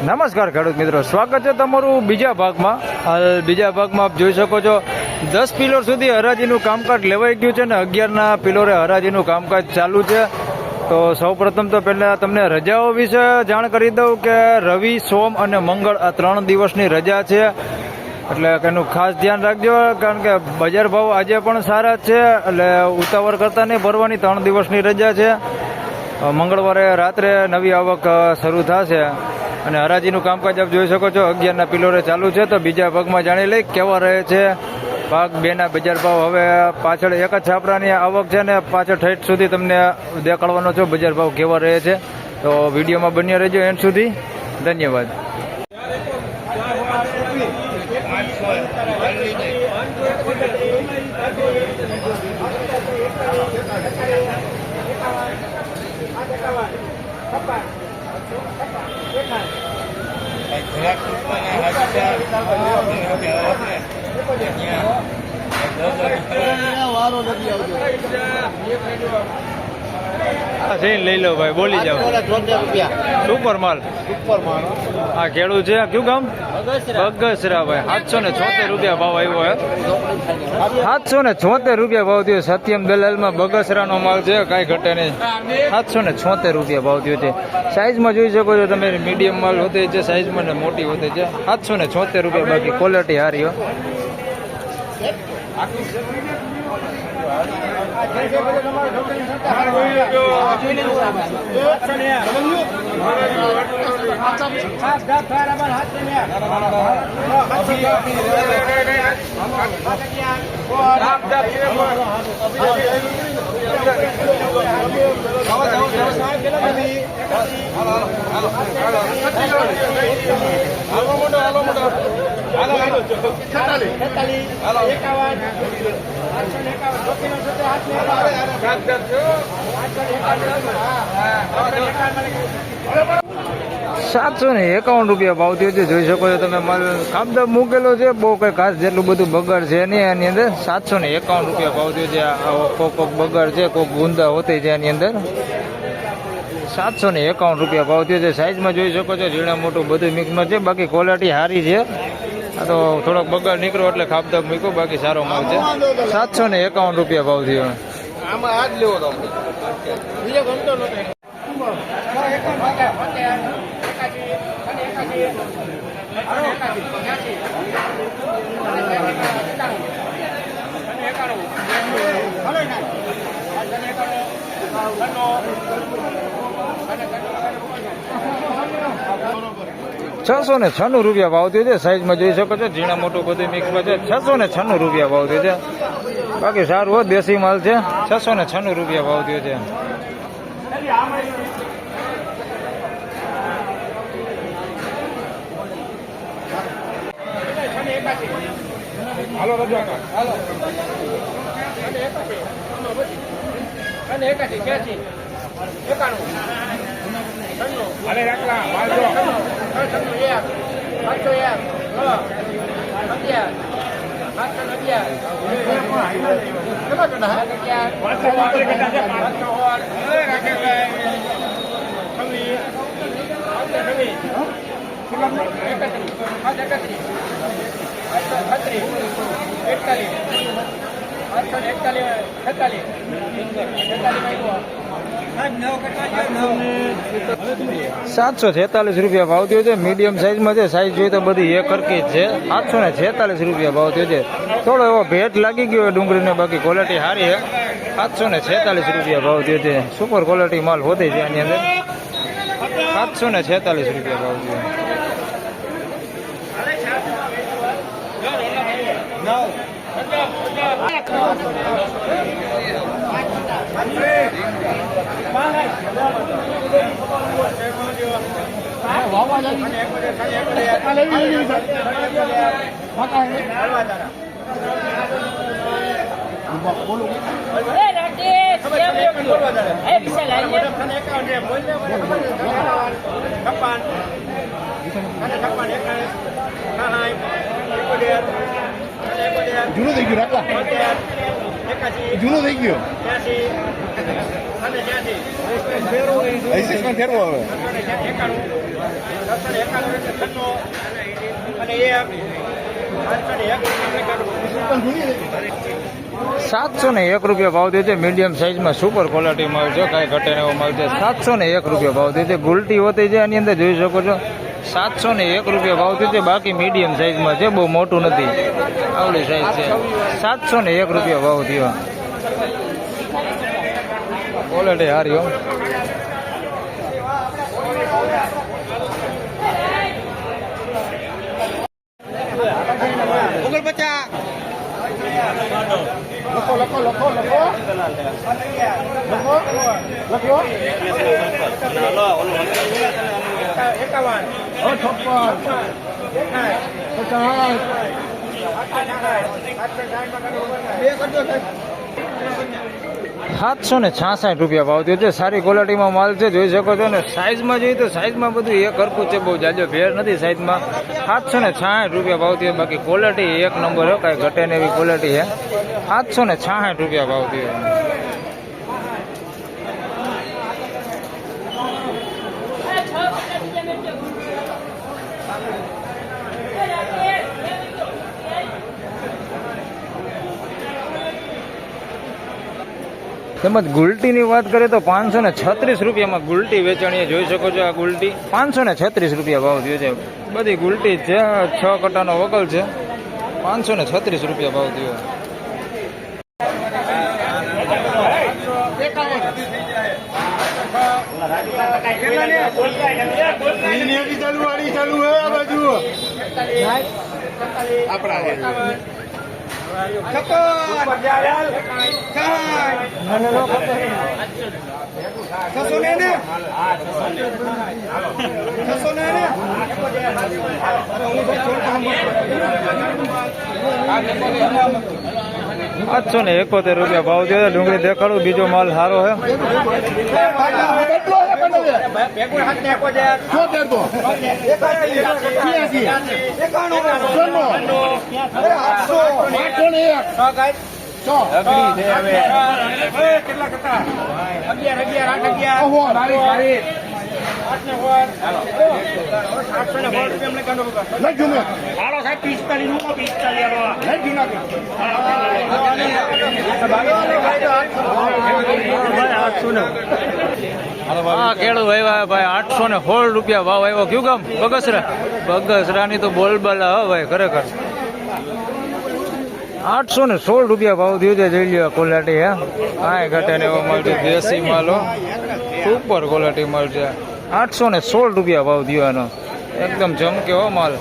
નમસ્કાર ખેડૂત મિત્રો. સ્વાગત છે તમારું બીજા ભાગમાં. હાલ બીજા ભાગમાં આપ જોઈ શકો છો, દસ પિલર સુધી હરાજીનું કામકાજ લેવાઈ ગયું છે ને અગિયારના પિલોરે હરાજીનું કામકાજ ચાલુ છે. તો સૌ પ્રથમ તો પહેલાં તમને રજાઓ વિશે જાણ કરી દઉં કે રવિ, સોમ અને મંગળ આ ત્રણ દિવસની રજા છે. એટલે એનું ખાસ ધ્યાન રાખજો, કારણ કે બજાર ભાવ આજે પણ સારા છે, એટલે ઉતાવળ કરતા નહીં ભરવાની ત્રણ દિવસની રજા છે. મંગળવારે રાત્રે નવી આવક શરૂ થશે. અને હરાજીનું કામકાજ આપ જોઈ શકો છો. અગિયારના પિલોરે ચાલુ છે તો બીજા ભાગમાં જાણી લઈ કેવા રહે છે ભાગ બેના બજાર ભાવ. હવે પાછળ એક જ છાપરાની આવક છે ને પાછળ ઠેઠ સુધી તમને દેખાડવાનો છો બજાર ભાવ કેવા રહે છે. તો વિડીયોમાં બન્યા રહેજો એન્ડ સુધી. ધન્યવાદ. જરાક ટૂંકમાં હાજર વારો નથી આવતો જઈને લઈ લો ભાઈ બોલી જાઓ. સુપર માલ. આ ખેડૂત છે કયું ગામ? બગસરા. ભાઈ સાતસો ને છોતેર રૂપિયા ભાવ આવ્યો હે. સાતસો ને છોતેર રૂપિયા ભાવ થયો સત્યમ દલાલમાં બગસરાનો માલ છે કાંઈ ઘટે નહીં. સાતસો ને છોતેર રૂપિયા ભાવ થયો છે. સાઈઝમાં જોઈ શકો છો તમે મીડિયમ માલ હોતે છે સાઈઝમાં ને મોટી હોતે છે. સાતસો ને છોતેર રૂપિયા બાકી ક્વોલિટી સારી હો સાતસો ને એકાવન રૂપિયા ભાવ થયો છે. જોઈ શકો છો તમે કામદાર મૂકેલો છે. બહુ કઈ ખાસ જેટલું બધું બગડ છે નહીં એની અંદર. સાતસો ને એકાવન રૂપિયા ભાવ થયો છે. કોક કોક બગડ છે, કોક ગુંદા હોતી છે એની અંદર. સાતસો ને એકાવન રૂપિયા ભાવ થયો છે. સાઈઝમાં જોઈ શકો છો, ઝીણા મોટું બધું મિક્સમાં છે. બાકી ક્વોલિટી સારી છે. આ તો થોડોક બગાડ નીકળો એટલે ખાપદાપ મૂક્યો, બાકી સારો માલ છે. સાતસો ને એકાવન રૂપિયા ભાવ થયો. આમાં આ જ લેવો તો બીજો ગમતો નથી છસો ને છન્નું રૂપિયા ભાવ થયો છે. સાઈઝમાં જોઈ શકો છો. ઝીણા મોટું બધું મિક્સમાં છે. છસો ને છન્નું રૂપિયા ભાવ થયો છે. બાકી સારું હોય દેશી માલ છે. છસો ને છન્નું રૂપિયા ભાવ થયો છે. હાલો ક્યાંસી એકાણું. અરે, રાખલા છન્નું એક પાંચસો એક અગિયાર પાંચસો અગિયાર એકતાલીસ એકતાલીસ છેતાલીસ સાતસો છેતાલીસ રૂપિયા ભાવ થયો છે. મીડિયમ સાઇઝમાં છે. સાઈઝ જોઈએ તો બધી એક હરકી જ છે. સાતસો ને છેતાલીસ રૂપિયા ભાવ થયો છે. થોડો એવો ભેટ લાગી ગયો હોય ડુંગળીને, બાકી ક્વોલિટી સારી છે. સાતસો ને છેતાલીસ રૂપિયા ભાવ થયો છે. સુપર ક્વોલિટી માલ હોતે છે આની અંદર. સાતસો ને છેતાલીસ રૂપિયા ભાવ થયો. જૂનું થઈ ગયું એકાશી જૂનું થઈ ગયો. ત્યાસી ફેરવો હવે. સાતસો ને એક રૂપિયા ભાવ દે છે. મીડિયમ સાઇઝમાં સુપર ક્વોલિટીમાં આવે છે. કાંઈ ઘટે ને એવો મળે છે. સાતસો ને એક રૂપિયા ભાવ દે છે. ગુલટી હોતી છે. આની અંદર જોઈ શકો છો. સાતસો ને એક રૂપિયા ભાવ થયો છે. બાકી મીડિયમ સાઇઝમાં છે. બહુ મોટું નથી. આવડી સાઇઝ છે. સાતસો ને એક રૂપિયા ભાવ થયો. ક્વોલિટી સારી હો. લખો લખો લખો લખો લખો. લખો. સાતસો ને છાસઠ રૂપિયા ભાવ થયો છે. સારી ક્વોલિટીમાં માલ છે. જોઈ શકો છો ને સાઇઝમાં જોઈએ તો સાઇઝમાં બધું એક હરખું છે, બહુ જાજો ભેર નથી સાઇઝમાં સાતસો ને છાસઠ રૂપિયા ભાવ થયો. બાકી ક્વોલિટી એક નંબર હો, કાંઈ ઘટે ને એવી ક્વોલિટી છે. સાતસો ને છાસઠ રૂપિયા ભાવ થયો. તેમજ ગુલટીની વાત કરીએ તો પાંચસો ને છત્રીસ રૂપિયામાં ગુલટી વેચાણીએ જોઈ શકો છો આ ગુલટી. પાંચસો ને છત્રીસ રૂપિયા ભાવ થયો છે. બધી ગુલટી જ છે છ કટાનો વકલ છે. પાંચસો ને છત્રીસ રૂપિયા ભાવ થયો. ચાલુ ચાલુ હે આ બાજુ. આપણા છસો ને ને છસો ને ને આઠસો ને એકોતેર રૂપિયા ભાવ દે ડુંગળી દેખાડું બીજો માલ સારો છે હા કેળું આવ્યા ભાઈ આઠસો ને સોળ રૂપિયા ભાવ આવ્યો કયું કામ બગસરા. બગસરાની તો બોલબાલા હો ભાઈ ખરેખર. આઠસો ને સોળ રૂપિયા ભાવ થયો છે, જોઈ લ્યો ક્વોલિટી હે. કાંઈ ઘટે ને એવો મળશે દેશી માલ સુપર ક્વોલિટી છે. આઠસો ને સોળ રૂપિયા ભાવ થયો એનો. એકદમ જમકે, હો, માલ.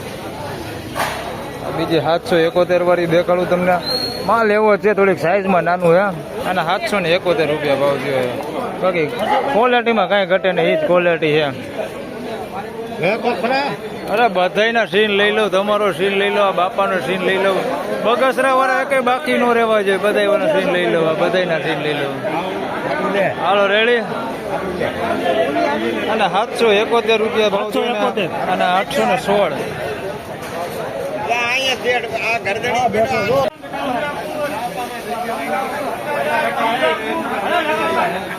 બીજી સાતસો એકોતેર વાળી દેખાડું તમને. માલ એવો છે, થોડીક સાઇઝમાં નાનું, હે. અને સાતસો ને એકોતેર રૂપિયા ભાવ થયો બાકી ક્વોલિટીમાં કાંઈ ઘટે ને એ જ ક્વોલિટી છે. અરે બધાયના સીન લઈ લો તમારો સીન લઈ લો આ બાપાનો સીન લઈ લો. બગસરા વાળા કઈ બાકી નો રહેવા જોઈએ બધા સીન લઈ લો બધાના સીન લઈ લો. હાલો રેડી? અને સાતસો એકોતેર રૂપિયા ભાવ અને આઠસો ને સોળ. અરે,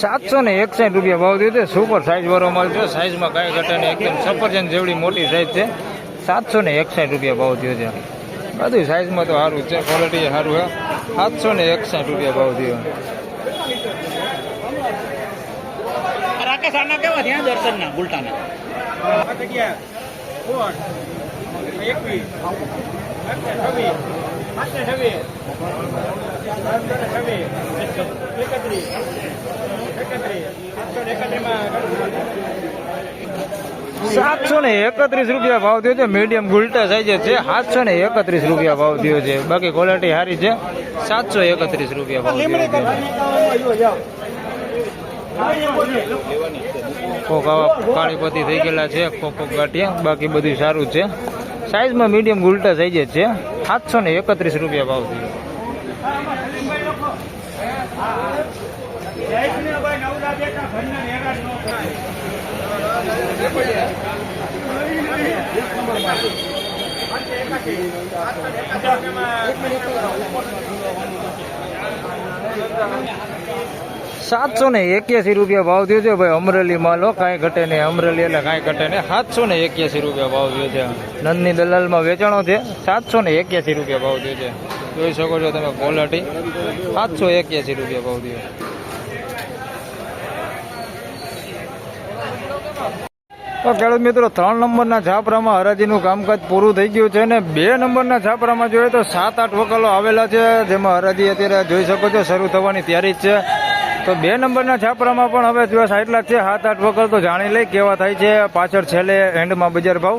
સાતસો ને એકસાઠ રૂપિયા ભાવ દીધો છે. સુપર સાઇઝ વાળો માલ છે. સાઇઝમાં કાંઈ ઘટે નહીં. એકદમ સફરજન જેવડી મોટી સાઈઝ છે. સાતસો ને એકસાઠ રૂપિયા ભાવ થયો છે. બધું સાઈઝમાં તો સારું છે. ક્વોલિટી સારું છે. સાતસો ને એકસાઠ રૂપિયા ભાવ થયો. રાકેશ આના કેવા થયા દર્શનના ઉલટાના? સાતસો ને એકત્રીસ રૂપિયા ભાવ થયો છે. મીડિયમ ગુલટા સાઈઝ છે. સાતસો ને એકત્રીસ રૂપિયા ભાવ થયો છે. બાકી ક્વોલિટી સારી છે. સાતસો એકત્રીસ રૂપિયા ભાવ કોક આવા કાળીપતિ થઈ ગયેલા છે. કોક કોક ગાંઠિયા. બાકી બધું સારું છે. સાઈઝમાં મીડિયમ ગુલટા સાઈઝ છે. સાતસો ને એકત્રીસ રૂપિયા ભાવ થયો. સાતસો ને એક્યાસી રૂપિયા ભાવ થયો છે ભાઈ અમરેલી માલ હો કાંઈ ઘટે નહીં. અમરેલી એટલે કાંઈ ઘટે નહીં. સાતસો ને એક્યાસી રૂપિયા ભાવ થયો છે. નંદની દલાલમાં વેચાણો છે. સાતસો ને એક્યાસી રૂપિયા ભાવ થયો છે. જોઈ શકો છો તમે ક્વોલિટી સાતસો એક્યાસી રૂપિયા ભાવ થયો. તો ખેડૂત મિત્રો, ત્રણ નંબરના છાપરામાં હરાજીનું કામકાજ પૂરું થઈ ગયું છે અને બે નંબરના છાપરામાં જોઈએ તો સાત આઠ વકલો આવેલા છે, જેમાં હરાજી અત્યારે જોઈ શકો છો, શરૂ થવાની તૈયારી જ છે. તો બે નંબરના છાપરામાં પણ હવે દિવસ આટલા જ છે, સાત આઠ વકલ તો જાણી લઈ કેવા થાય છે, પાછળ છેલ્લે એન્ડમાં બજાર ભાવ.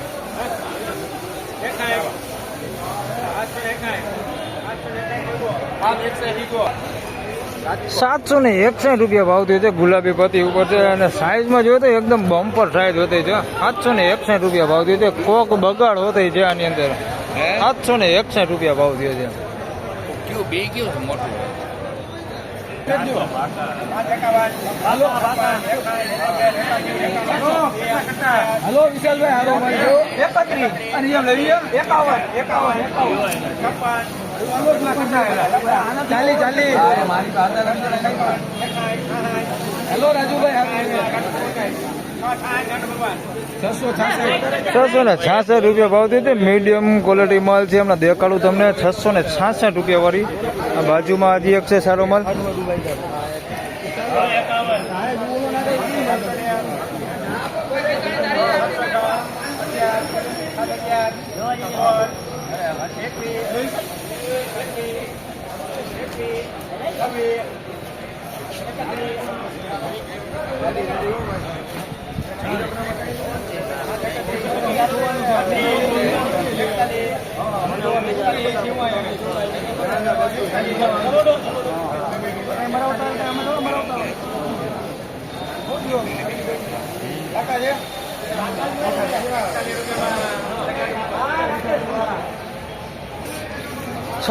સાતસો ને એકસઠ રૂપિયા ભાવ થયો છે ગુલાબી પતિ ઉપર છે અને સાઈઝમાં જોયો તો એકદમ બમ્પર સાઈઝ હોતી છે. સાતસો ને એકસઠ રૂપિયા ભાવ થયો છે કોક બગાડ હોતી છે આની અંદર. સાતસો ને એકસઠ રૂપિયા ભાવ થયો છે મોટું? હલો વિશાલભાઈ હાલો એકત્રીસ અને એમ લઈએ એકાવન એકાવન એકાવન. ચાલી ચાલી. હેલો રાજુભાઈ છસો ને છાસઠ રૂપિયા ભાવ દીધો મીડિયમ ક્વોલિટી માલ છે. હમણાં દેખાડું તમને. છસો ને છાસઠ રૂપિયા વાળી. આ બાજુમાં હજી એક છે સારો માલ.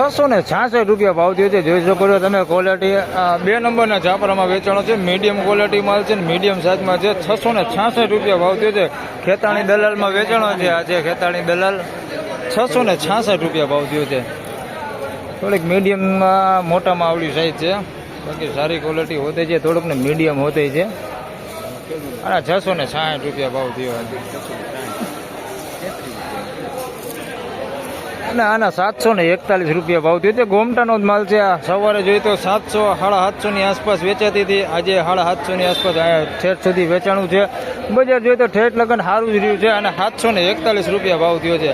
છસો ને છાસઠ રૂપિયા ભાવ થયો છે. જોઈ શકો છો તમે ક્વોલિટી બે નંબરના છાપરામાં વેચાણો છે. મીડિયમ ક્વોલિટી માલ છે ને મીડિયમ સાઇઝમાં છે. છસો ને છાસઠ રૂપિયા ભાવ થયો છે. ખેતાણી દલાલમાં વેચાણો છે આજે ખેતાણી દલાલ. છસો ને છાસઠ રૂપિયા ભાવ થયો છે. થોડીક મીડિયમમાં મોટામાં આવડી સાઈઝ છે. બાકી સારી ક્વોલિટી હોતી છે. થોડુંક ને મીડિયમ હોતી છે. અને છસો ને સાઠ રૂપિયા ભાવ થયો. છે અને આના સાતસો ને એકતાલીસ રૂપિયા ભાવ થયો. છે ગોમટાનો જ માલ છે આ. સવારે જોઈએ તો સાતસો સાડા સાતસો ની આસપાસ વેચાતી હતી. આજે સાડા સાતસો ની આસપાસ ઠેઠ સુધી વેચાણું છે. બજાર જોઈએ તો ઠેઠ લગન સારું જ રહ્યું છે અને સાતસો ને એકતાલીસ રૂપિયા ભાવ થયો છે.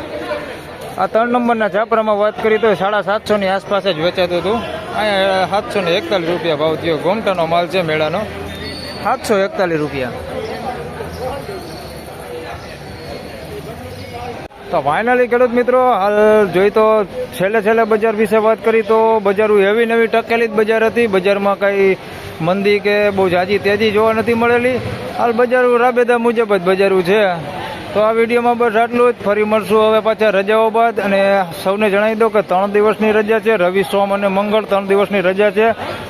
આ ત્રણ નંબરના છાપરામાં વાત કરીએ તો સાડા સાતસો ની આસપાસ જ વેચાતું હતું. અહીંયા સાતસો ને એકતાલીસ રૂપિયા ભાવ થયો. ગોમટાનો માલ છે મેળાનો. સાતસો એકતાલીસ રૂપિયા. તો ફાઇનલી ખેડૂત મિત્રો, હાલ જોઈ તો છેલ્લે છેલ્લે બજાર વિશે વાત કરી તો બજારું એવી નવી ટકેલી જ બજાર હતી. બજારમાં કંઈ મંદી કે બહુ જાજી તેજી જોવા નથી મળેલી. હાલ બજારું રાબેદા મુજબ જ બજારું છે. તો આ વિડીયોમાં બસ આટલું જ. ફરી મળશું હવે પાછા રજાઓ બાદ. અને સૌને જણાવી દો કે ત્રણ દિવસની રજા છે. રવિ, સોમ અને મંગળ ત્રણ દિવસની રજા છે.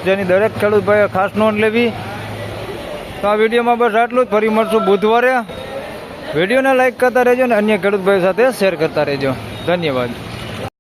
જેની દરેક ખેડૂત ભાઈએ ખાસ નોંધ લેવી. તો આ વિડીયોમાં બસ આટલું જ. ફરી મળશું બુધવારે. વિડીયોને લાઈક કરતા રહેજો અને અન્ય ખેડૂત ભાઈઓ સાથે શેર કરતા રહેજો. ધન્યવાદ.